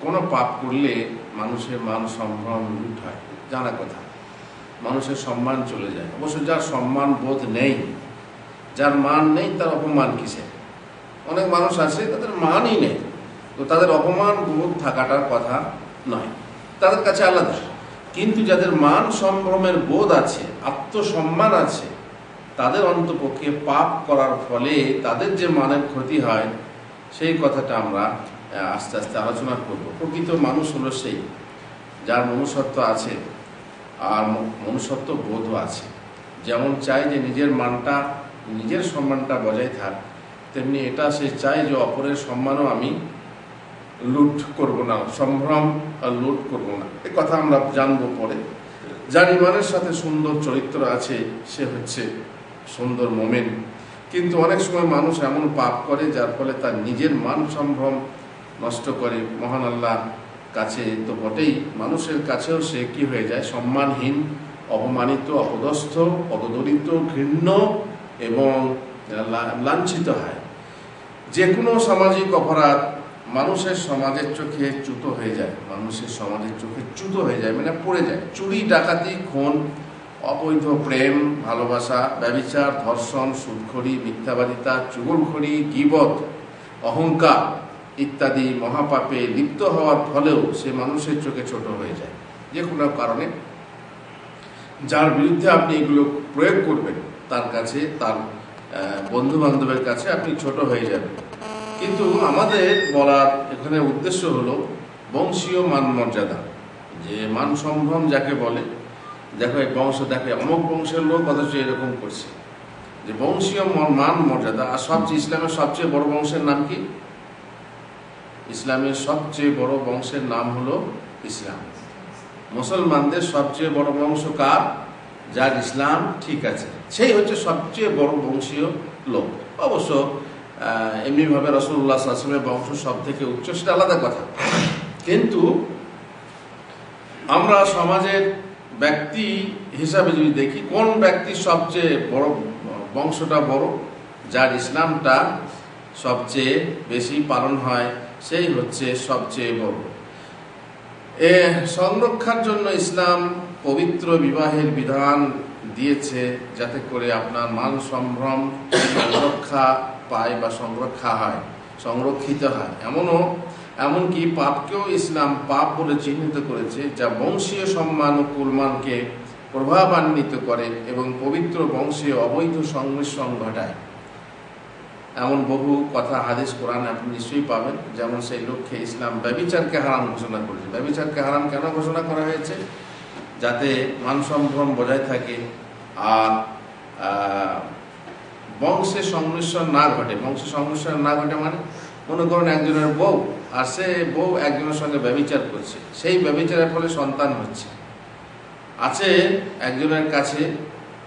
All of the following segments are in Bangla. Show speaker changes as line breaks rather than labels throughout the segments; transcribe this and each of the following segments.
কোনো পাপ করলে মানুষের মান সম্ভ্রম লুট হয়। জানা কথা। মানুষের সম্মান চলে যায়। অবশ্য যার সম্মান বোধ নেই, যার মান নেই, তার অপমান কিসে অনেক মানুষ আছে, তাদের মানই নেই। তো তাদের অপমান বোধ থাকাটার কথা নয়। তাদের কাছে আলাদা। কিন্তু যাদের মান সম্ভ্রমের বোধ আছে, আত্মসম্মান আছে, তাদের অন্তপক্ষে পাপ করার ফলে তাদের যে মানের ক্ষতি হয়, সেই কথাটা আমরা আস্তে আস্তে আলোচনা করব। প্রকৃত মানুষ হলো সেই, যার মনুষ্যত্ব আছে আর মনুষ্যত্ব বোধও আছে। যেমন চায় যে নিজের মানটা, নিজের সম্মানটা বজায় থাক, তেমনি এটা সে চায় যে অপরের সম্মানও আমি লুট করব না, সম্ভ্রম আর লুট করব না। এ কথা আমরা জানব পরে। যার ইমানের সাথে সুন্দর চরিত্র আছে, সে হচ্ছে সুন্দর মোমেন। কিন্তু অনেক সময় মানুষ এমন পাপ করে, যার ফলে তার নিজের মান সম্ভ্রম নষ্ট করে, মহান আল্লাহ কাছে তো বটেই। মানুষের কাছেও সে কি হয়ে যায়? সম্মানহীন, অপমানিত, অপদস্থ, অপদরিত, ঘৃণ্য এবং লাঞ্ছিত হয়। যে কোনো সামাজিক অপরাধ মানুষের সমাজের চোখে চ্যুত হয়ে যায়। মানুষের সমাজের চোখে চ্যুত হয়ে যায় মানে পড়ে যায়। চুরি, ডাকাতি, খুন, অবৈধ প্রেম, ভালোবাসা, ব্যবিচার, ধর্ষণ, সুদখড়ি, মিথ্যাবাদিতা, চুগলখড়ি, গিবত, অহংকার ইত্যাদি মহাপাপে লিপ্ত হওয়ার ফলেও সে মানুষের চোখে ছোট হয়ে যায়। যে কোনো কারণে। যার বিরুদ্ধে আপনি এগুলো প্রয়োগ করবেন, তার কাছে, তার বন্ধু বান্ধবের কাছে আপনি ছোট হয়ে যাবেন। কিন্তু আমাদের বলার এখানে উদ্দেশ্য হলো বংশীয় মান মর্যাদা যে মান সম্ভ্রম যাকে বলে, দেখো এই বংশ, দেখে অমুক বংশের লোক অথচ এরকম করছে। যে বংশীয় মান মর্যাদা আর সবচেয়ে ইসলামের সবচেয়ে বড় বংশের নাম কি? ইসলামের সবচেয়ে বড় বংশের নাম হলো ইসলাম। মুসলমানদের সবচেয়ে বড় বংশ কার? যার ইসলাম ঠিক আছে। সেই হচ্ছে সবচেয়ে বড় বংশীয় লোক। অবশ্য এমনিভাবে রসুল্লাহ আসলামের বংশ সব থেকে উচ্চ সেটা আলাদা কথা। কিন্তু আমরা সমাজের ব্যক্তি হিসাবে যদি দেখি, কোন ব্যক্তি সবচেয়ে বড় বংশটা বড়? যার ইসলামটা সবচেয়ে বেশি পালন হয় সেই হচ্ছে, সবচেয়ে বড়। এ সংরক্ষার জন্য ইসলাম পবিত্র বিবাহের বিধান দিয়েছে যাতে করে আপনার মান সম্ভ্রম সংরক্ষা পায় বা সংরক্ষা হয়, সংরক্ষিত হয়। এমনও, এমনকি পাপকেও ইসলাম পাপ বলে চিহ্নিত করেছে, যা বংশীয় সম্মান ও কুলমানকে প্রভাবান্বিত করে এবং পবিত্র বংশীয় অবৈধ সংমিশ্রণ ঘটায়। এমন বহু কথা হাদিস, কোরআন আপনি নিশ্চয়ই পাবেন। যেমন সেই লক্ষ্যে ইসলাম ব্যবিচারকে হারাম ঘোষণা করেছে। ব্যবিচারকে হারাম কেন ঘোষণা করা হয়েছে? যাতে মান সম্ভ্রম বজায় থাকে আর বংশে সংমিশ্রণ না ঘটে। বংশে সংমিশ্রণ না ঘটে মানে মনে করুন একজনের বউ আর সে বউ একজনের সঙ্গে ব্যবিচার করছে। সেই ব্যবিচারের ফলে সন্তান হচ্ছে। আছে একজনের কাছে,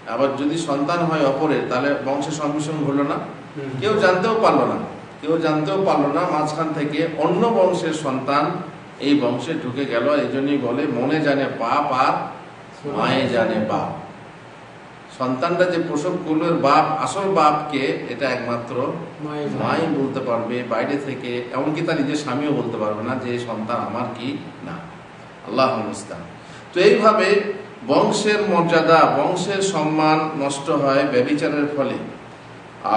আবার যদি সন্তান হয় অপরের, তাহলে বংশে সংমিশ্রণ ঘটলো না। কেউ জানতেও পারল না। কেউ জানতেও পারল না মাঝখান থেকে অন্য বংশের সন্তান এই বংশে ঢুকে গেল। এই জন্যই বলে মনে জানে বাপ আর মায়ে জানে বাপ। সন্তানটা যে প্রসব করল বাপ আসল বাপকে এটা একমাত্র মাই বলতে পারবে বাইরে থেকে এমনকি তার নিজের স্বামীও বলতে পারবে না যে সন্তান আমার কি না? আল্লাহ মুস্তান তো এইভাবে বংশের মর্যাদা বংশের সম্মান নষ্ট হয় ব্যবিচারের ফলে।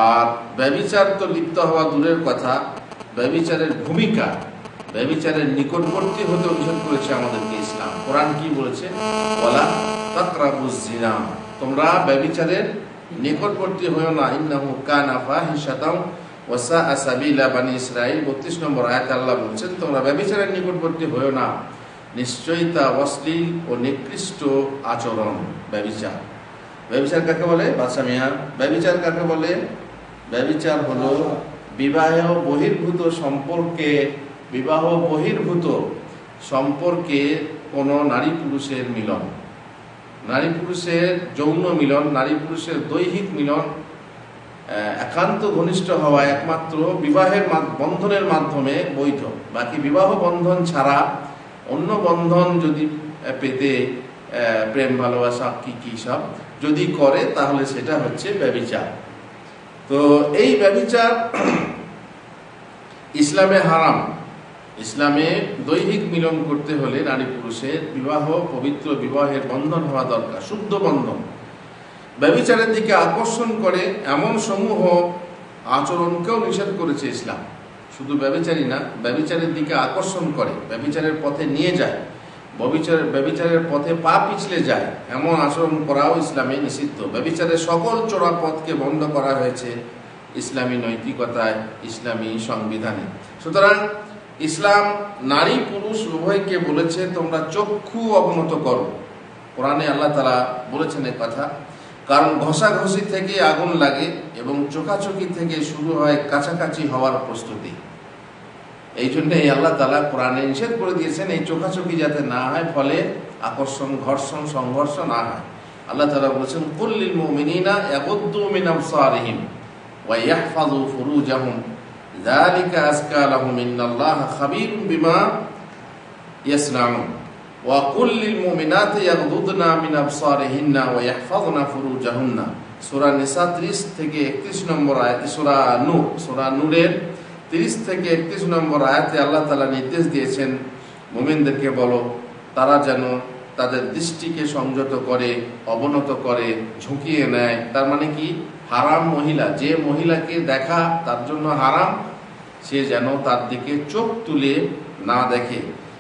আর ব্যবিচার তো লিপ্ত হওয়া দূরের কথা ব্যবিচারের ভূমিকা ব্যবিচারের নিকটবর্তী হতে নিষেধ করেছে আমাদেরকে ইসলাম। কোরআন কি বলেছে? বলা তাকরাবুজ জিনা তোমরা ব্যবিচারের নিকটবর্তী হয়েও না। ইন্নাহু কানা ফাহিশাতাম ওয়াসা আসাবিলা বানি ইসরাইল 32 নম্বর আয়াত আল্লাহ বলছেন, তোমরা ব্যবিচারের নিকটবর্তী হয়েও না। নিশ্চয়ই তা অশ্লীল ও নিকৃষ্ট আচরণ ব্যবিচার ব্যবিচার কাকে বলে? বাদশা মিয়া ব্যবিচার কাকে বলে? ব্যবিচার হলো বিবাহ বহির্ভূত সম্পর্কে, বিবাহ বহির্ভূত সম্পর্কে কোনো নারী পুরুষের মিলন। নারী পুরুষের যৌন মিলন, নারী পুরুষের দৈহিক মিলন একান্ত ঘনিষ্ঠ হওয়া একমাত্র বিবাহের বন্ধনের মাধ্যমে বৈধ। বাকি বিবাহ বন্ধন ছাড়া অন্য বন্ধন যদি পেতে প্রেম, ভালোবাসা, কি, কী সব যদি করে, তাহলে সেটা হচ্ছে ব্যবিচার। তো এই ব্যবিচার ইসলামে হারাম। ইসলামে দৈহিক মিলন করতে হলে নারী পুরুষের বিবাহ, পবিত্র বিবাহের বন্ধন হওয়া দরকার, শুদ্ধ বন্ধন। ব্যবিচারের দিকে আকর্ষণ করে এমন সমূহ আচরণকেও নিষেধ করেছে ইসলাম। শুধু ব্যবিচারী না ব্যবিচারের দিকে আকর্ষণ করে ব্যবিচারের পথে নিয়ে যায়। ব্যবিচার ব্যবিচারের পথে পা পিছলে যায়। এমন আচরণ করাও ইসলামে নিষিদ্ধ। ব্যবিচারের সকল চোরা পথকে বন্ধ করা হয়েছে ইসলামী নৈতিকতায়, ইসলামী সংবিধানে। সুতরাং ইসলাম নারী পুরুষ উভয়কে বলেছে, তোমরা চক্ষু অবনত করো। কোরআনে আল্লাহ তালা বলেছেন এ কথা। কারণ ঘষাঘষি থেকে আগুন লাগে এবং চোখাচোখি থেকে শুরু হয় কাছাকাছি হওয়ার প্রস্তুতি। এই জন্য এই আল্লাহ তালা কোরআনে নিষেধ করে দিয়েছেন, এই চোখাচোখি যাতে না হয়, ফলে আকর্ষণ, ঘর্ষণ, সংঘর্ষ না হয়। আল্লাহ তালা বলেছেন কুল্লিল মুমিনিনা ইয়াগুদ্দু মিন আবসারিহিম ওয়া ইয়াহফাযু ফুরুজাহুম। আযকা লাহুম ইন্নাল্লাহা খাবীরুম বিমা ইয়াসনাউন। ওয়া কুল্লিল মুমিনাতি ইয়াগদুদনা মিন আবসারিহিন্না ওয়া ইয়াহফাযনা ফুরুজাহুন্না। সূরা নিসা 30 থেকে 31 নম্বর আয়াতে, সূরা নূর, সূরা নূরের 30 থেকে 31 নম্বর আয়াতে আল্লাহ তাআলা নির্দেশ দিয়েছেন, মুমিনদেরকে বলো, তারা যেন তাদের দৃষ্টিকে সংযত করে, অবনত করে, ঝুঁকিয়ে নেয়। তার মানে কি? হারাম মহিলা, যে মহিলাকে দেখা তার জন্য হারাম, সে যেন তার দিকে চোখ তুলে না দেখে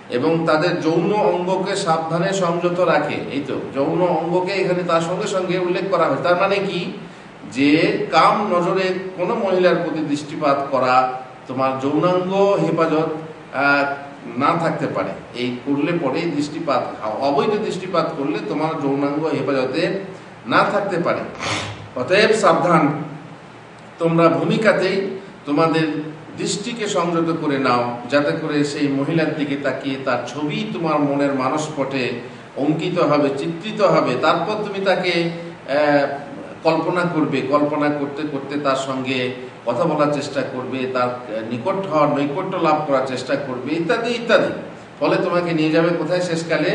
এবং তাদের যৌন অঙ্গকে সাবধানে সংযত রাখে। এই তো, যৌন অঙ্গকে এখানে তার সঙ্গে সঙ্গে উল্লেখ করা হয় তার মানে কি? যে কাম নজরে কোনো মহিলার প্রতি দৃষ্টিপাত করা তোমার যৌনাঙ্গ হেফাজত না থাকতে পারে। এই করলে পরেই দৃষ্টিপাত অবৈধ দৃষ্টিপাত করলে তোমার যৌনাঙ্গ হেফাজতে না থাকতে পারে। অতএব সাবধান। তোমরা ভূমিকাতেই তোমাদের দৃষ্টিকে সংযত করে নাও, যাতে করে সেই মহিলার দিকে তাকিয়ে তার ছবি তোমার মনের মানসপটে অঙ্কিত হবে, চিত্রিত হবে। তারপর তুমি তাকে কল্পনা করবে। কল্পনা করতে করতে তার সঙ্গে কথা বলার চেষ্টা করবে, তার নিকট হওয়ার নৈকট্য লাভ করার চেষ্টা করবে, ইত্যাদি ইত্যাদি। ফলে তোমাকে নিয়ে যাবে কোথায় শেষকালে?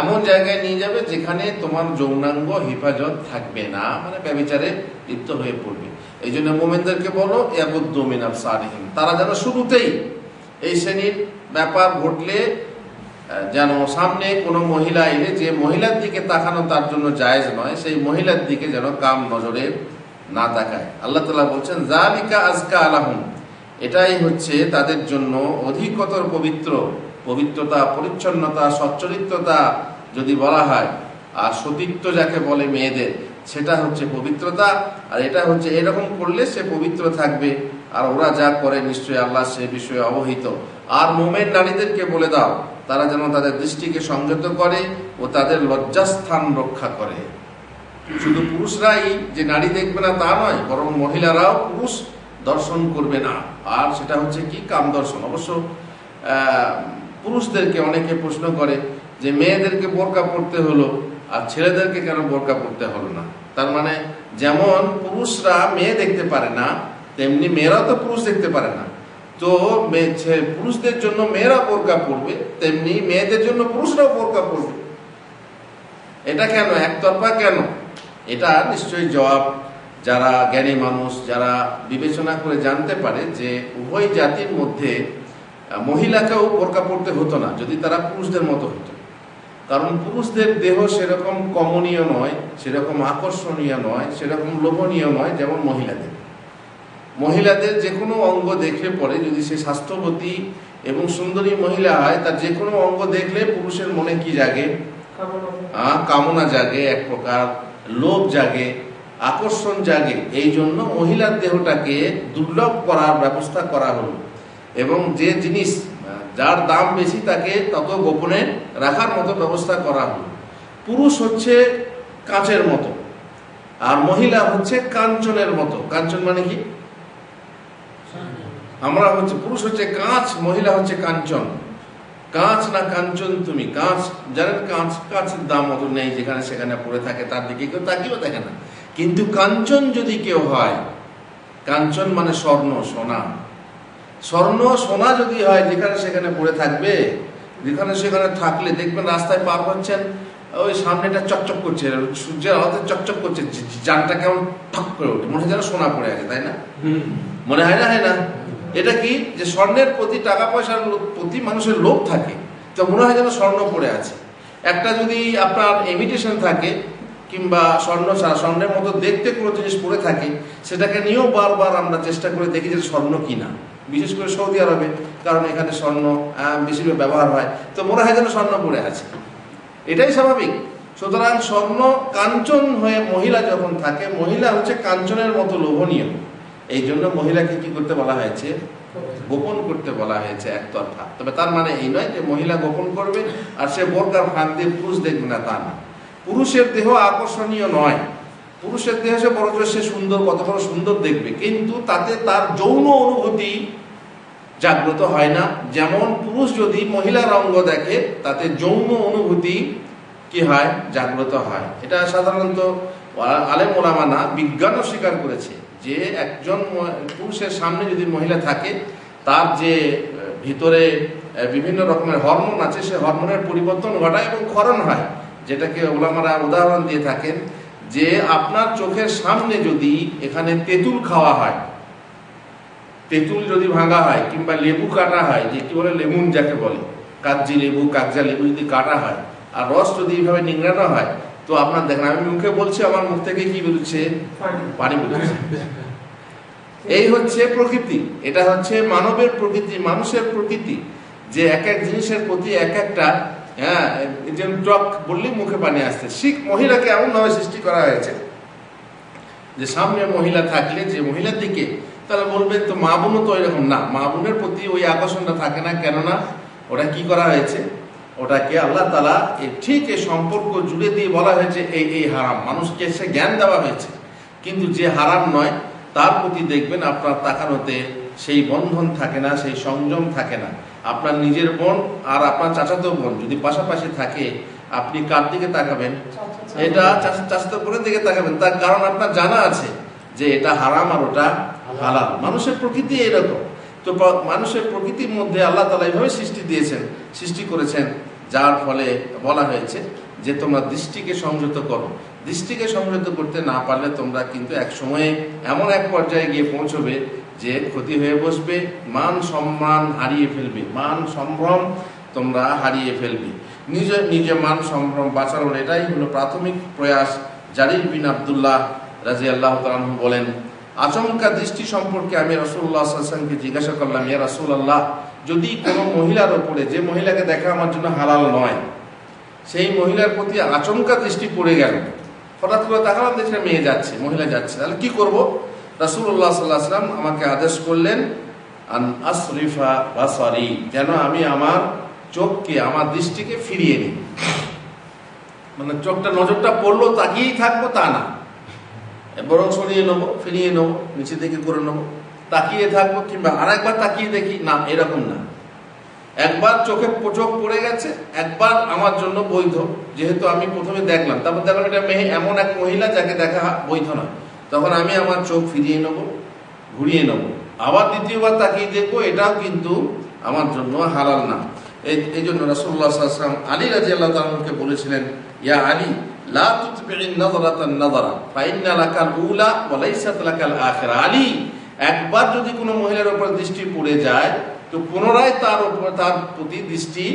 এমন জায়গায় নিয়ে যাবে যেখানে তোমার যৌনাঙ্গ হেফাজত থাকবে না মানে ব্যবচারে লিপ্ত হয়ে পড়বে। এই জন্য মোমেনদেরকে বলো ইয়াবুদ্দমিন সারিহীন তারা যেন শুরুতেই এই শ্রেণির ব্যাপার ঘটলে যেন সামনে কোনো মহিলা এলে, যে মহিলার দিকে তাকানো তার জন্য জায়েজ নয়, সেই মহিলার দিকে যেন কাম নজরে না তাকায়। আল্লাহ তালা বলছেন জালিকা আজকা আলাহুম এটাই হচ্ছে তাদের জন্য অধিকতর পবিত্র। পবিত্রতা, পরিচ্ছন্নতা, সচ্চরিত্রতা যদি বলা হয়, আর সতীত্ব যাকে বলে মেয়েদের, সেটা হচ্ছে পবিত্রতা, আর এটা হচ্ছে এরকম করলে সে পবিত্র থাকবে, আর ওরা যা করে নিশ্চয়ই আল্লাহ সে বিষয়ে অবহিত। আর মোমেন নারীদেরকে বলে দাও, তারা যেন তাদের দৃষ্টিকে সংযত করে ও তাদের লজ্জাস্থান রক্ষা করে। শুধু পুরুষরাই যে নারী দেখবে না তা নয়, বরং মহিলারাও পুরুষ দর্শন করবে না। আর সেটা হচ্ছে কি? কাম দর্শন। অবশ্য পুরুষদেরকে অনেকে প্রশ্ন করে যে মেয়েদেরকে বোরকা পড়তে হলো আর ছেলেদেরকে কেন বোরকা পড়তে হলো না? তার মানে যেমন পুরুষরা মেয়ে দেখতে পারে না, তেমনি মেয়েরাও তো পুরুষ দেখতে পারে না। তো পুরুষদের জন্য মেয়েরা বোরকা পড়বে তেমনি মেয়েদের জন্য পুরুষরাও বোরকা পড়বে এটা কেন? একতরফা কেন? এটা নিশ্চয়ই জবাব যারা জ্ঞানী মানুষ যারা বিবেচনা করে জানতে পারে যে উভয় জাতির মধ্যে মহিলাকেও বোরকা পড়তে হতো না যদি তারা পুরুষদের মতো হতো। কারণ পুরুষদের দেহ সেরকম কমনীয় নয় সেরকম আকর্ষণীয় নয় সেরকম লোভনীয় নয় যেমন মহিলাদের। মহিলাদের যে কোনো অঙ্গ দেখলে পরে যদি সে স্বাস্থ্যবতী এবং সুন্দরী মহিলা হয় তার যে কোনো অঙ্গ দেখলে পুরুষের মনে কি জাগে? কামনা জাগে এক প্রকার। লোভ জাগে, আকর্ষণ জাগে, এই জন্য মহিলার দেহটাকে দুর্লভ করার ব্যবস্থা করা হলো। এবং যে জিনিস, যার দাম বেশি তাকে তত গোপনে রাখার মতো ব্যবস্থা করা হলো। পুরুষ হচ্ছে কাঁচের মতো, আর মহিলা হচ্ছে কাঞ্চনের মতো। কাঞ্চন মানে কি? আমরা হচ্ছে, পুরুষ হচ্ছে কাঁচ, মহিলা হচ্ছে কাঞ্চন। কাঁচ না কাঞ্চন তুমি? কাঁচ জানেন কাঁচ কাঁচের দাম অত নেই যেখানে সেখানে পড়ে থাকে তার দিকে কেউ তাকিয়েও দেখে না। কিন্তু কাঞ্চন যদি কেউ হয় কাঞ্চন মানে স্বর্ণ সোনা। স্বর্ণ সোনা যদি হয় যেখানে সেখানে পড়ে থাকবে যেখানে সেখানে থাকলে দেখবেন রাস্তায় পার হচ্ছেন ওই সামনেটা চকচক করছে সূর্যের আলোতে চকচক করছে যানটা কেমন ঠক করে ওঠে। মনে হয় যেন সোনা পড়ে আছে তাই না? মনে হয় না হয় না? এটা কি যে স্বর্ণের প্রতি টাকা পয়সার প্রতি মানুষের লোভ থাকে? তো মনে হয় যেন স্বর্ণ পড়ে আছে। একটা যদি আপনার ইমিটেশন থাকে কিংবা স্বর্ণ স্বর্ণের মতো দেখতে কোনো জিনিস পড়ে থাকে সেটাকে নিয়েও বারবার আমরা চেষ্টা করে দেখি যে স্বর্ণ কিনা। বিশেষ করে সৌদি আরবে কারণ এখানে স্বর্ণ আহ, বেশি ব্যবহার হয়। তো মনে হয় যেন স্বর্ণ পড়ে আছে। এটাই স্বাভাবিক। সুতরাং স্বর্ণ কাঞ্চন হয়ে মহিলা যখন থাকে মহিলা হচ্ছে কাঞ্চনের মতো লোভনীয়। এই জন্য মহিলাকে কি করতে বলা হয়েছে? গোপন করতে বলা হয়েছে একতরফা। তবে তার মানে এই নয় যে মহিলা গোপন করবে আর সে বোরকার ফাঁক দিয়ে পুরুষ দেখবে না তা না। পুরুষের দেহ আকর্ষণীয় নয়। পুরুষের দেহ সে বড় সে সুন্দর, কত বড় সুন্দর দেখবে। কিন্তু তাতে তার যৌন অনুভূতি জাগ্রত হয় না। যেমন পুরুষ যদি মহিলার অঙ্গ দেখে, তাতে যৌন অনুভূতি কি হয়? জাগ্রত হয়। এটা সাধারণত আলেম ওলামা না বিজ্ঞানও স্বীকার করেছে যে একজন পুরুষের সামনে যদি মহিলা থাকে, তার যে ভিতরে বিভিন্ন রকমের হরমোন আছে, সে হরমোনের পরিবর্তন ঘটায় এবং ক্ষরণ হয়। যেটাকে ওলামারা উদাহরণ দিয়ে থাকেন যে, আপনার চোখের সামনে যদি এখানে তেঁতুল খাওয়া হয়, তেঁতুল যদি ভাঙা হয় কিংবা লেবু কাটা হয়, যে কি বলে, লেমুন যাকে বলে, কাগজি লেবু, কাগজা লেবু যদি কাটা হয়, আর রস যদি এইভাবে নিংড়ানো হয় তো আপনার দেখেন আমি মুখে বলছি আমার মুখ থেকে কি বেরোচ্ছে? পানি। বেরোচ্ছে। এই হচ্ছে প্রকৃতি। এটা হচ্ছে মানবের প্রকৃতি মানুষের প্রকৃতি। যে এক এক জিনিসের প্রতি এক একটা হ্যাঁ যেমন টক বললেই মুখে পানি আসছে। শিখ মহিলাকে এমনভাবে সৃষ্টি করা হয়েছে যে সামনে মহিলা থাকলে যে মহিলার দিকে তাহলে বলবেন তো মা বোনও তো এরকম না। মা বোনের প্রতি ওই আকর্ষণটা থাকে না। কেননা ওটা কি করা হয়েছে? ওটাকে আল্লাহ তালা ঠিক এই সম্পর্ক জুড়ে দিয়ে বলা হয়েছে এই এই হারাম। মানুষকে সে জ্ঞান দেওয়া হয়েছে। কিন্তু যে হারাম নয় তার প্রতি দেখবেন আপনার তাকানোতে সেই বন্ধন থাকে না সেই সংযম থাকে না। আপনার নিজের বোন আর আপনার চাচাতো বোন যদি পাশাপাশি থাকে আপনি কার দিকে তাকাবেন? এটা চাচা- চাচাতো বোনের দিকে তাকাবেন। তার কারণ আপনার জানা আছে যে এটা হারাম আর ওটা হালাল। মানুষের প্রকৃতি এরকম। তো মানুষের প্রকৃতির মধ্যে আল্লাহ তালা এইভাবে সৃষ্টি দিয়েছেন সৃষ্টি করেছেন যার ফলে বলা হয়েছে যে তোমরা দৃষ্টিকে সংযত করো। দৃষ্টিকে সংযত করতে না পারলে তোমরা কিন্তু এক সময়ে এমন এক পর্যায়ে গিয়ে পৌঁছবে যে ক্ষতি হয়ে বসবে, মান সম্মান হারিয়ে ফেলবে। মান সম্ভ্রম তোমরা হারিয়ে ফেলবে। নিজে নিজে মান সম্ভ্রম বাঁচানোর এটাই হলো প্রাথমিক প্রয়াস, জারির বিন আবদুল্লাহ রাজি আল্লাহ তালু বলেন, আচমকা দৃষ্টি সম্পর্কে আমি রসুল্লাহ আসলামকে জিজ্ঞাসা করলাম, ইয়া রসুল আল্লাহ যদি কোনো মহিলার ওপরে, যে মহিলাকে দেখা আমার জন্য হালাল নয়, সেই মহিলার প্রতি আচমকা দৃষ্টি পড়ে গেল। হঠাৎ করে তাকালাম, দেখলাম মেয়ে যাচ্ছে, মহিলা যাচ্ছে। তাহলে কি করব? রাসুল্লাহ সাল্লাহ সাল্লাম আমাকে আদেশ করলেন, আন আসরিফা বাসারি যেন আমি আমার চোখকে, আমার দৃষ্টিকে ফিরিয়ে নিই। মানে চোখটা, নজরটা পড়ল, তাকিয়েই থাকব তা না। বরং সরিয়ে নেব, ফিরিয়ে নেব নিচে দিকে করে নেব। তাকিয়ে থাকব কিংবা আরেকবার তাকিয়ে দেখি, না, এরকম না। একবার চোখে চোখ পড়ে গেছে, একবার আমার জন্য বৈধ। যেহেতু আমি প্রথমে দেখলাম, তারপর দেখলাম এটা মেয়ে, এমন এক মহিলা যাকে দেখা বৈধ নয়। তখন আমি আমার চোখ ফিরিয়ে নেব, ঘুরিয়ে নেব। আবার দ্বিতীয়বার তাকিয়ে দেখব, এটাও কিন্তু আমার জন্য হালাল না। এই জন্য রাসুল্লাহ সাল্লাম আলী রাজি আল্লাহ তালকে বলেছিলেন, ইয়া আলী, লা তুতবি'in নাযরাতান নাযরা, ফাইন্না লাকাল উলা ওয়া লাকাল আলী একবার যদি কোনো মহিলার উপর দৃষ্টি পড়ে যায়, তো পুনরায় তার উপর, তার প্রতি দৃষ্টি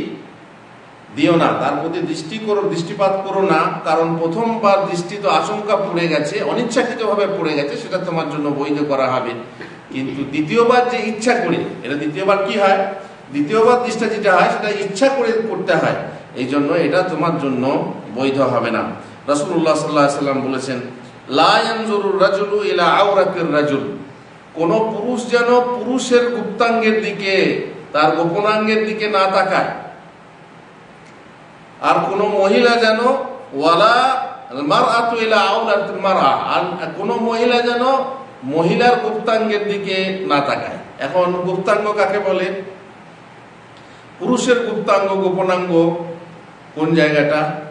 দিও না। তার প্রতি দৃষ্টি করো, দৃষ্টিপাত করো না। কারণ প্রথমবার দৃষ্টি তো আশঙ্কা পড়ে গেছে, অনিচ্ছাকৃতভাবে পড়ে গেছে, সেটা তোমার জন্য বৈধ করা হবে। কিন্তু দ্বিতীয়বার যে ইচ্ছা করে, এটা দ্বিতীয়বার কি হয়? দ্বিতীয়বার দৃষ্টি যেটা হয়, সেটা ইচ্ছা করে করতে হয়। এই জন্য এটা তোমার জন্য বৈধ হবে না। রসুল্লাহ সাল্লাহ সাল্লাম বলেছেন লায়ানজুরুর রাজুলু ইলা আওরাতির রাজুল। কোন পুরুষ যেন পুরুষের গুপ্তাঙ্গের দিকে, তার গোপনাঙ্গের দিকে না তাকায়। আর কোন মহিলা যেন, ওয়ালা মার আর মহিলা যেন মহিলার গুপ্তাঙ্গের দিকে না তাকায়। এখন গুপ্তাঙ্গ কাকে বলে? পুরুষের গুপ্তাঙ্গ, গোপনাঙ্গ কোন জায়গাটা?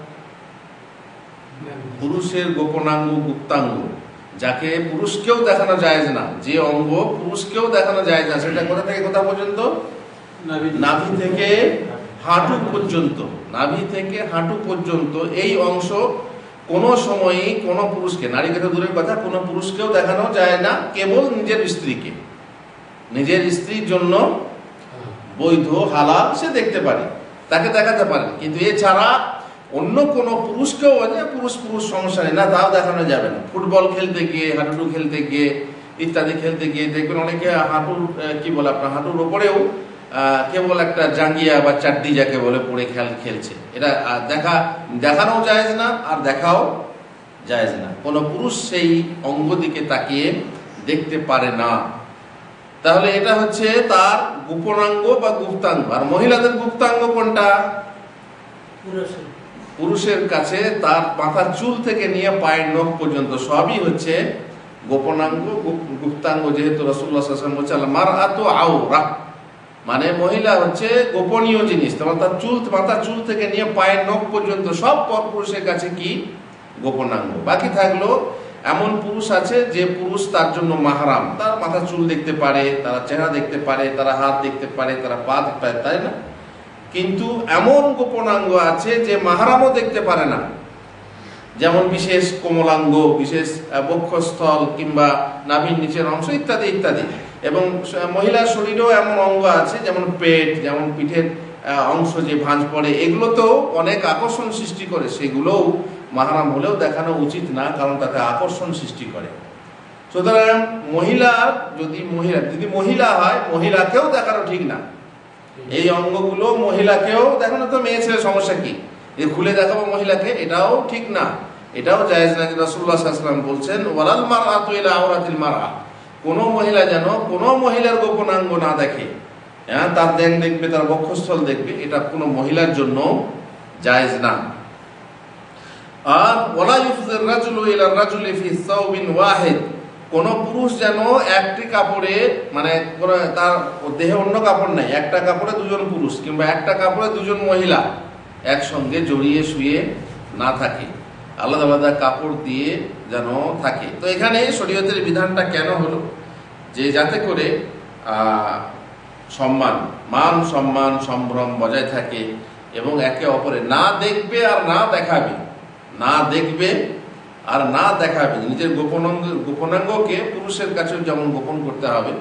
পুরুষের গোপনাঙ্গ, গুপ্তাঙ্গ। যাকে পুরুষকেও দেখানো যায় না যে অঙ্গ পুরুষকেও দেখানো যায় না সেটা কোথা থেকে কোথা পর্যন্ত? নাভি থেকে। হাঁটু পর্যন্ত নাভি থেকে হাঁটু পর্যন্ত এই অংশ কোনো সময়ই কোনো পুরুষকে নারী কথা দূরের কথা কোনো পুরুষকেও দেখানো যায় না কেবল নিজের স্ত্রীকে। নিজের স্ত্রীর জন্য বৈধ হালাল সে দেখতে পারে তাকে দেখাতে পারে। কিন্তু এছাড়া অন্য কোনো পুরুষকেও যে পুরুষ পুরুষ সমস্যা নেই। না, তাও দেখানো যাবে না। ফুটবল খেলতে গিয়ে, হাডুডু খেলতে গিয়ে, ইত্যাদি খেলতে গিয়ে দেখবেন অনেকে হাঁটুর কি বলে আপনার, হাঁটুর ওপরেও কেবল একটা জাঙ্গিয়া বা চাড্ডি যাকে বলে পড়ে খেল, খেলছে। এটা দেখা দেখানো যায় না আর দেখাও যায় না। কোনো পুরুষ সেই অঙ্গ দিকে তাকিয়ে দেখতে পারে না। তাহলে এটা হচ্ছে তার গোপনাঙ্গ বা গুপ্তাঙ্গ। আর মহিলাদের গুপ্তাঙ্গ কোনটা? পুরুষের। কাছে তার মাথার চুল থেকে নিয়ে পায়ের নখ পর্যন্ত সবই হচ্ছে গোপনাঙ্গ গুপ্তাঙ্গ, যেহেতু রসুল্লাহ মার আত মানে মহিলা হচ্ছে গোপনীয় জিনিস। তার চুল, মাথার চুল থেকে নিয়ে পায়ের নখ পর্যন্ত সব পর পুরুষের কাছে কি? গোপনাঙ্গ। বাকি থাকল, এমন পুরুষ আছে যে পুরুষ তার জন্য মাহারাম। তার মাথা চুল দেখতে পারে, তারা চেহারা দেখতে পারে, তারা হাত দেখতে পারে, তারা পা দেখতে পারে, তাই না? কিন্তু এমন গোপনাঙ্গ আছে যে মাহারামও দেখতে পারে না। যেমন বিশেষ কোমলাঙ্গ, বিশেষ বক্ষস্থল কিংবা নাভির নিচের অংশ ইত্যাদি ইত্যাদি। এবং মহিলার শরীরেও এমন অঙ্গ আছে, যেমন পেট, যেমন পিঠের অংশ যে ভাঁজ পড়ে, এগুলোতেও অনেক আকর্ষণ সৃষ্টি করে। সেগুলোও মাহারাম হলেও দেখানো উচিত না, কারণ তাতে আকর্ষণ সৃষ্টি করে। সুতরাং মহিলা যদি মহিলা যদি মহিলা হয়, মহিলাকেও দেখানো ঠিক না। এই অঙ্গগুলো মহিলাকেও, দেখো না তো মেয়ে ছেলে সমস্যা কি? এ খুলে দেখাবো মহিলাকে, এটাও ঠিক না। এটাও জায়েজ না রাসূলুল্লাহ সাল্লাল্লাহু আলাইহি ওয়াসাল্লাম বলছেন, ওয়ালাল মারআতু ইলা আওরাতিল মারআ। কোন মহিলা যেন কোন মহিলার গোপনাঙ্গ না দেখে হ্যাঁ তার দেন দেখবে, তার বক্ষস্থল দেখবে, এটা কোনো মহিলার জন্য জায়েজ না। আর, ওয়ালা ইউফজির রাজুলু ইলা রাজুলি ফি সাওবিন ওয়াহিদ। কোন পুরুষ যেন একটি কাপড়ে মানে তার দেহে অন্য কাপড় নাই, একটা কাপড়ে দুজন পুরুষ কিংবা একটা কাপড়ে দুজন মহিলা একসঙ্গে জড়িয়ে শুয়ে না থাকে। আলাদা আলাদা কাপড় দিয়ে যেন থাকে। তো এখানে শরীয়তের বিধানটা কেন হলো? যে যাতে করে সম্মান, মান সম্মান সম্ভ্রম বজায় থাকে এবং একে অপরে না দেখবে আর না দেখাবে, না দেখবে আর না দেখাবে নিজের গোপনাঙ্গ গোপনাঙ্গকে পুরুষের কাছেও যেমন গোপন করতে হবে,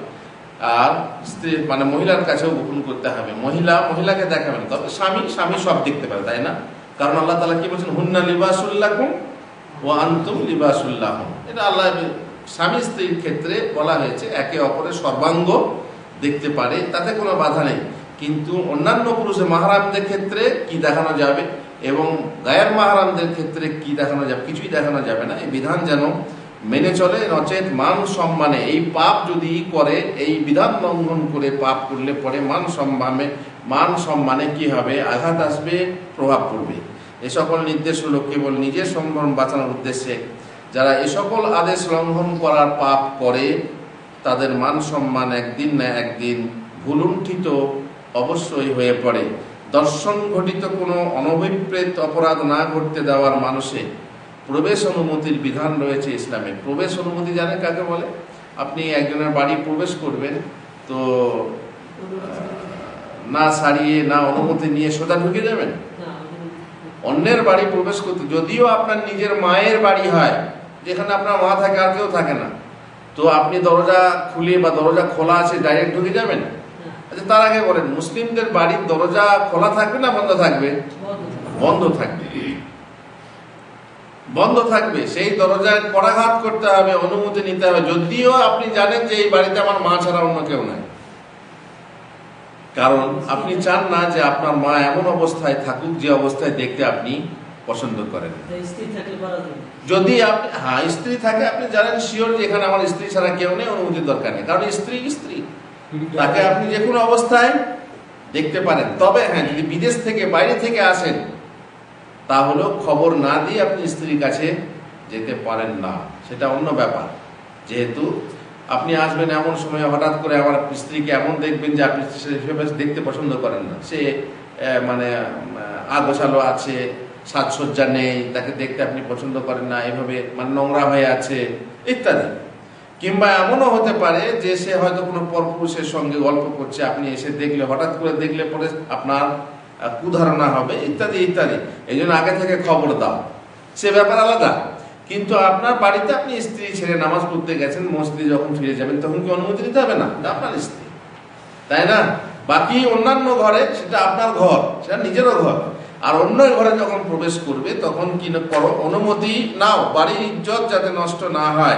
আর স্ত্রী মানে মহিলার কাছেও গোপন করতে হবে। মহিলা মহিলাকে দেখাবে না। তবে স্বামী স্বামী সব দেখতে পারে তাই না? কারণ আল্লাহ তালা কি বলছেন? হুন্না লিবাসুল্লাকুম ও আন্তুম লিবাসুল্লাহ এটা আল্লাহ স্বামী স্ত্রীর ক্ষেত্রে বলা হয়েছে, একে অপরের সর্বাঙ্গ দেখতে পারে, তাতে কোনো বাধা নেই। কিন্তু অন্যান্য পুরুষের মাহারামদের ক্ষেত্রে কি দেখানো যাবে? এবং গায়ের মাহারামদের ক্ষেত্রে কি দেখানো যাবে? কিছুই দেখানো যাবে না। এই বিধান যেন মেনে চলে, নচেত মান সম্মানে। এই পাপ যদি করে, এই বিধান লঙ্ঘন করে পাপ করলে পরে মান সম্মানে মান সম্মানে কি হবে? আঘাত আসবে, প্রভাব পড়বে। এ সকল নির্দেশ হলো কেবল নিজের সম্মান বাঁচানোর উদ্দেশ্যে। যারা এ সকল আদেশ লঙ্ঘন করার পাপ করে, তাদের মান সম্মান একদিন না একদিন ভুলুণ্ঠিত অবশ্যই হয়ে পড়ে। দর্শন ঘটিত কোনো অনভিপ্রেত অপরাধ না ঘটতে দেওয়ার মানুষে প্রবেশ অনুমতির বিধান রয়েছে ইসলামে। প্রবেশ অনুমতি জানেন কাকে বলে? আপনি একজনের বাড়ি প্রবেশ করবেন তো না সারিয়ে না অনুমতি নিয়ে সোজা ঢুকে যাবেন? অন্যের বাড়ি প্রবেশ করতে যদিও আপনার নিজের মায়ের বাড়ি হয় যেখানে আপনার মা থাকে আর কেউ থাকে না তো আপনি দরজা খুলে বা দরজা খোলা আছে ডাইরেক্ট ঢুকে যাবেন? আচ্ছা তার আগে বলেন মুসলিমদের বাড়ির দরজা খোলা থাকবে না বন্ধ থাকবে? বন্ধ থাকবে। বন্ধ থাকবে। সেই দরজায় করাঘাত করতে হবে অনুমতি নিতে হবে। যদিও আপনি জানেন যে এই বাড়িতে আমার মা ছাড়া অন্য কেউ নাই। কারণ আপনি চান না যে আপনার মা এমন অবস্থায় থাকুক যে অবস্থায় দেখতে আপনি পছন্দ করেন। যদি আপনি হ্যাঁ স্ত্রী থাকে আপনি জানেন শিওর যে এখানে আমার স্ত্রী ছাড়া কেউ নেই অনুমতির দরকার নেই। কারণ স্ত্রী স্ত্রী। তাকে আপনি যে কোনো অবস্থায় দেখতে পারেন। তবে হ্যাঁ যদি বিদেশ থেকে বাইরে থেকে আসেন তাহলেও খবর না দিয়ে আপনি স্ত্রীর কাছে যেতে পারেন না। সেটা অন্য ব্যাপার। যেহেতু আপনি আসবেন এমন সময় হঠাৎ করে আমার স্ত্রীকে এমন দেখবেন যে আপনি সেভাবে দেখতে পছন্দ করেন না। সে মানে আদোশালো আছে সাজসজ্জা নেই তাকে দেখতে আপনি পছন্দ করেন না এভাবে মানে নোংরা হয়ে আছে ইত্যাদি। কিংবা এমনও হতে পারে যে সে হয়তো কোনো পরপুরুষের সঙ্গে গল্প করছে, আপনি এসে দেখলে, হঠাৎ করে দেখলে পরে আপনার কুধারণা হবে, ইত্যাদি ইত্যাদি। এই জন্য আগে থেকে খবর দাও। সে ব্যাপার আলাদা। কিন্তু আপনার বাড়িতে আপনি স্ত্রী ছেড়ে নামাজ পড়তে গেছেন, মসজিদে যখন ফিরে যাবেন, তখন কি অনুমতি দিতে হবে না? আপনার স্ত্রী। তাই না? বাকি অন্যান্য ঘরে সেটা আপনার ঘর, সেটা নিজেরও ঘর। আর অন্য ঘরে যখন প্রবেশ করবে, তখন কি করো, অনুমতি নাও, বাড়ির ইজ্জত যাতে নষ্ট না হয়।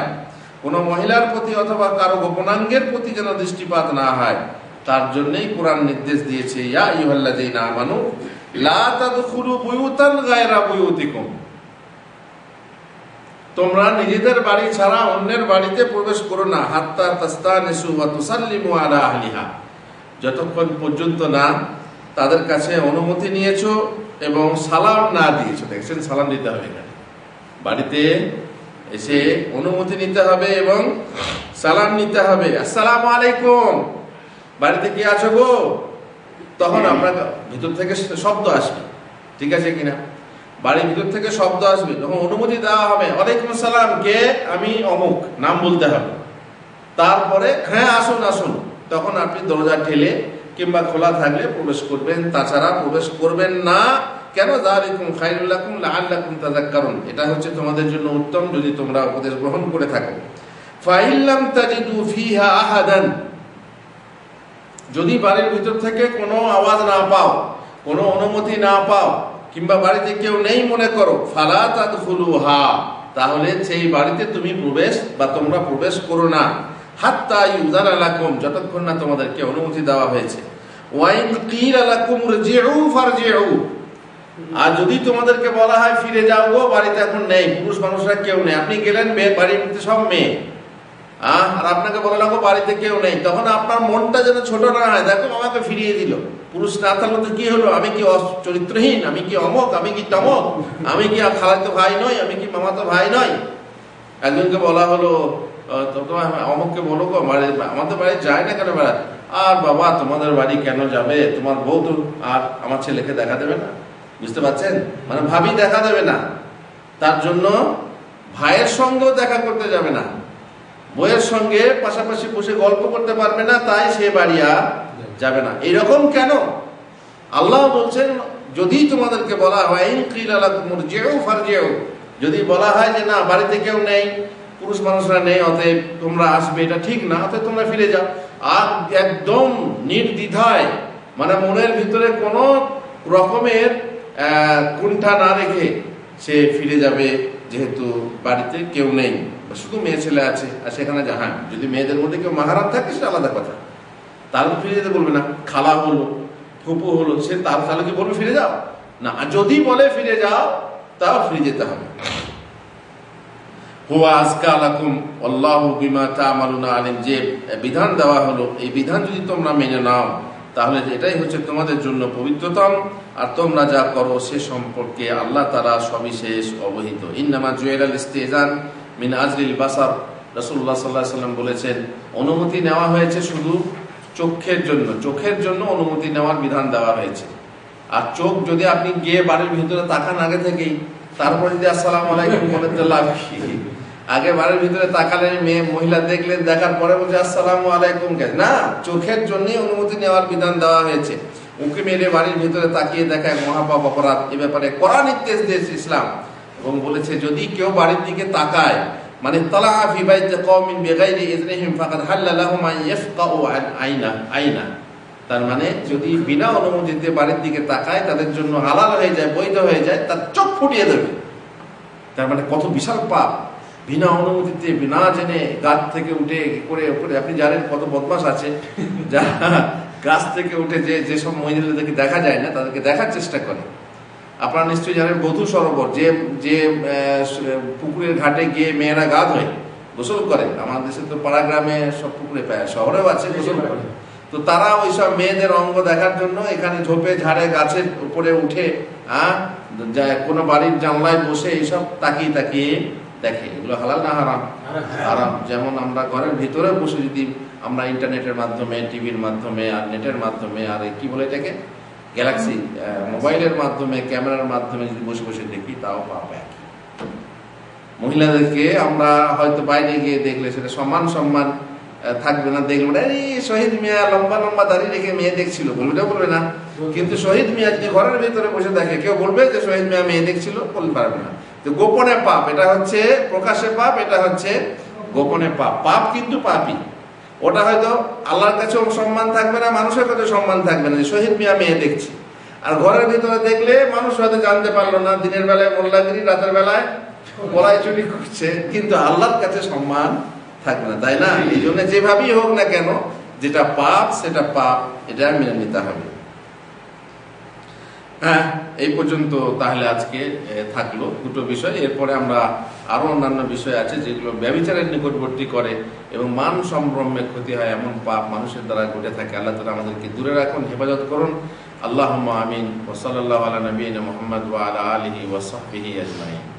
কোনো মহিলার প্রতি অথবা কারও গোপনাঙ্গের প্রতি যেন দৃষ্টিপাত না হয়, তার জন্যই কোরআন নির্দেশ দিয়েছে, ইয়া ইউহাল্লাযীনা আমানু, লা তাদখুলু তোমরা নিজেদের বাড়ি ছাড়া অন্যের বাড়িতে প্রবেশ করো না, হাত্তা তাস্তানিসু ওয়া তুসাল্লিমু আলা যতক্ষণ পর্যন্ত না তাদের কাছে অনুমতি নিয়েছো এবং সালাম না দিয়েছ। দেখছেন সালাম দিতে হবে বাড়িতে এসে অনুমতি নিতে হবে এবং সালাম নিতে হবে। আসসালামু আলাইকুম। বাড়িতে কি আছো গো? তখন আপনার ভিতর থেকে শব্দ আসবে। ঠিক আছে কিনা? বাড়ির ভিতর থেকে শব্দ আসবে। তখন অনুমতি দেওয়া হবে। ওয়ালাইকুম আসসালাম। কে? আমি অমুক। নাম বলতে হবে। তারপরে হ্যাঁ আসুন আসুন। তখন আপনি দরজা ঠেলে কিংবা খোলা থাকলে প্রবেশ করবেন। তাছাড়া প্রবেশ করবেন না। কেন তাযাক্কারুন? এটা হচ্ছে তোমাদের জন্য উত্তম যদি তোমরা উপদেশ গ্রহণ করে থাকো। যদি বাড়ির ভিতর থেকে কোনো আওয়াজ না পাও, কোনো অনুমতি না পাও, কিংবা বাড়িতে কেউ নেই মনে করো, ফালা তাদখুলুহা, তাহলে সেই বাড়িতে তুমি প্রবেশ বা তোমরা প্রবেশ করো না। হাত্তা ইউজান আলাকুম যতক্ষণ না তোমাদেরকে অনুমতি দেওয়া হয়েছে। ওয়াইন আলাকুম আর যদি তোমাদেরকে বলা হয় ফিরে যাও গো, বাড়িতে এখন নেই, পুরুষ মানুষরা কেউ নেই। আপনি গেলেন মেয়ে, বাড়ির মধ্যে সব মেয়ে। আর আপনাকে বলে লাগো বাড়িতে কেউ নেই। তখন আপনার মনটা যেন ছোট না হয়। দেখো আমাকে ফিরিয়ে দিল। পুরুষ না থাকলে তো কি হলো? আমি কি চরিত্রহীন আমি কি অমক আমি কি তমক আমি কি খালাতো ভাই নই? আমি কি মামাতো ভাই নই? একজনকে বলা হলো তোমার অমককে বলো গো আমাদের বাড়ি যায় না কেন বেড়াতে? আর বাবা, তোমাদের বাড়ি কেন যাবে? তোমার বউ তো আর আমার ছেলেকে দেখা দেবে না। বুঝতে পারছেন? মানে ভাবি দেখা দেবে না। তার জন্য ভাইয়ের সঙ্গেও দেখা করতে যাবে না। বইয়ের সঙ্গে পাশাপাশি বসে গল্প করতে পারবে না, তাই সে বাড়ি আর যাবে না। এরকম কেন? আল্লাহ বলছেন, যদি তোমাদেরকে বলা হয় যদি বলা হয় যে, না, বাড়িতে কেউ নেই, পুরুষ মানুষরা নেই, অতএব তোমরা আসবে, এটা ঠিক না, অতএব তোমরা ফিরে যাও। আর একদম নির্দ্বিধায় মানে মনের ভিতরে কোনো রকমের কুণ্ঠা না রেখে সে ফিরে যাবে, যেহেতু বাড়িতে কেউ নেই। শুধু মেয়ে ছেলে আছে, আর সেখানে যা হ্যাঁ যদি মেয়েদের মধ্যে কেউ মাহারাম থাকে, সেটা আলাদা কথা। তার ফিরে যেতে বলবে না। খালা হলো, ফুপু হলো, সে তার তাহলে কি বলবে, ফিরে যাও? না, আর যদি বলে, ফিরে যাও, তাও ফিরে যেতে হবে। আলিম, যে বিধান দেওয়া হলো, এই বিধান যদি তোমরা মেনে নাও তাহলে এটাই হচ্ছে তোমাদের জন্য পবিত্রতম। আর তোমরা যা করো সে সম্পর্কে আল্লাহ তারা সবিশেষ অবহিত। ইন্নামা জুয়েল আল ইস্তেজান মিন আজরিল বাসার। রসুল্লাহ সাল্লাহ সাল্লাম বলেছেন, অনুমতি নেওয়া হয়েছে শুধু চোখের জন্য। চোখের জন্য অনুমতি নেওয়ার বিধান দেওয়া হয়েছে। আর চোখ যদি আপনি গিয়ে বাড়ির ভিতরে তাকান আগে থেকেই, তারপরে যদি আসসালাম আলাইকুম বলেন আগে বাড়ির ভিতরে তাকালেন মেয়ে, মহিলা দেখলেন দেখার পরে বলছে, আসসালাম আলাইকুম কে না, চোখের জন্যই অনুমতি নেওয়ার বিধান দেওয়া হয়েছে। উঁকি মেরে বাড়ির ভিতরে তাকিয়ে দেখায় মহাপাপ অপরাধ। এ ব্যাপারে কড়া নির্দেশ দিয়েছে ইসলাম। এবং বলেছে, যদি কেউ বাড়ির দিকে তাকায় মানে তালা ফি বাইতি কওমিন বিগাইরি ইযনিহিম, ফাকাদ হাল্লা লাহুম আন ইয়াফকাউ আন আইনা আইনা। তার মানে যদি বিনা অনুমতিতে বাড়ির দিকে তাকায়, তাদের জন্য হালাল হয়ে যায়, বৈধ হয়ে যায়, তার চোখ ফুটিয়ে দেবে তার মানে কত বিশাল পাপ। বিনা অনুমতিতে বিনা জেনে গাছ থেকে উঠে করে আপনি জানেন কত বদমাস আছে। যারা গাছ থেকে উঠে যে যেসব মহিলাদেরকে দেখা যায় না তাদেরকে দেখার চেষ্টা করে। আপনারা নিশ্চয়ই জানেন বধূ সরোবর যে যে পুকুরের ঘাটে গিয়ে মেয়েরা গা ধোয় গোসল করে। আমাদের দেশে তো পাড়া গ্রামে সব পুকুরে পায় শহরেও আছে গোসল করে। তো তারা ওইসব মেয়েদের অঙ্গ দেখার জন্য এখানে ঝোপে ঝাড়ে গাছের উপরে উঠে আহ, কোনো বাড়ির জানলায় বসে এইসব তাকিয়ে তাকিয়ে দেখে এগুলো হালাল না হারাম? হারাম। যেমন আমরা ঘরের ভিতরে বসে যদি আমরা ইন্টারনেটের মাধ্যমে টিভির মাধ্যমে আর নেটের মাধ্যমে আর কি বলে এটাকে? গ্যালাক্সি মোবাইলের মাধ্যমে ক্যামেরার মাধ্যমে যদি বসে বসে দেখি তাও পাপ একই। মহিলাদেরকে আমরা হয়তো বাইরে গিয়ে দেখলে সেটা সম্মান সম্মান থাকবে না দেখবে না। এই শহীদ মিয়া লম্বা লম্বা দাড়ি রেখে মেয়ে দেখছিল। বলবে বলবে না। কিন্তু শহীদ মিয়া যদি ঘরের ভিতরে বসে দেখে কেউ বলবে যে শহীদ মিয়া মেয়ে দেখছিল, বলতে পারবে না। তো গোপনে পাপ, এটা হচ্ছে প্রকাশে পাপ, এটা হচ্ছে গোপনে পাপ। পাপ কিন্তু পাপই। ওটা হয়তো আল্লাহর কাছেও সম্মান থাকবে না, মানুষের কাছে সম্মান থাকবে না শহীদ মিয়া মেয়ে দেখছি। আর ঘরের ভিতরে দেখলে মানুষ হয়তো জানতে পারল না, দিনের বেলায় মোল্লাগিরি রাতের বেলায় বলাই চুরি করছে। কিন্তু আল্লাহর কাছে সম্মান থাকবে না, তাই না? এই জন্য যেভাবেই হোক না কেন, যেটা পাপ, সেটা পাপ, এটা মেনে নিতে হবে। হ্যাঁ এই পর্যন্ত তাহলে আজকে থাকল দুটো বিষয়। এরপরে আমরা আরও অন্যান্য বিষয় আছে যেগুলো ব্যবচারের নিকটবর্তী করে এবং মান সম্ভ্রমে ক্ষতি হয় এমন পাপ মানুষের দ্বারা ঘটে থাকে। আল্লাহ তালা আমাদেরকে দূরে রাখুন, হেফাজত করুন। আল্লাহ আমিন। ওসলাল্লাহ আলা নবীন মোহাম্মদ ওয়া আলা আলিহি ওয়াসাহবিহি আজমাইন।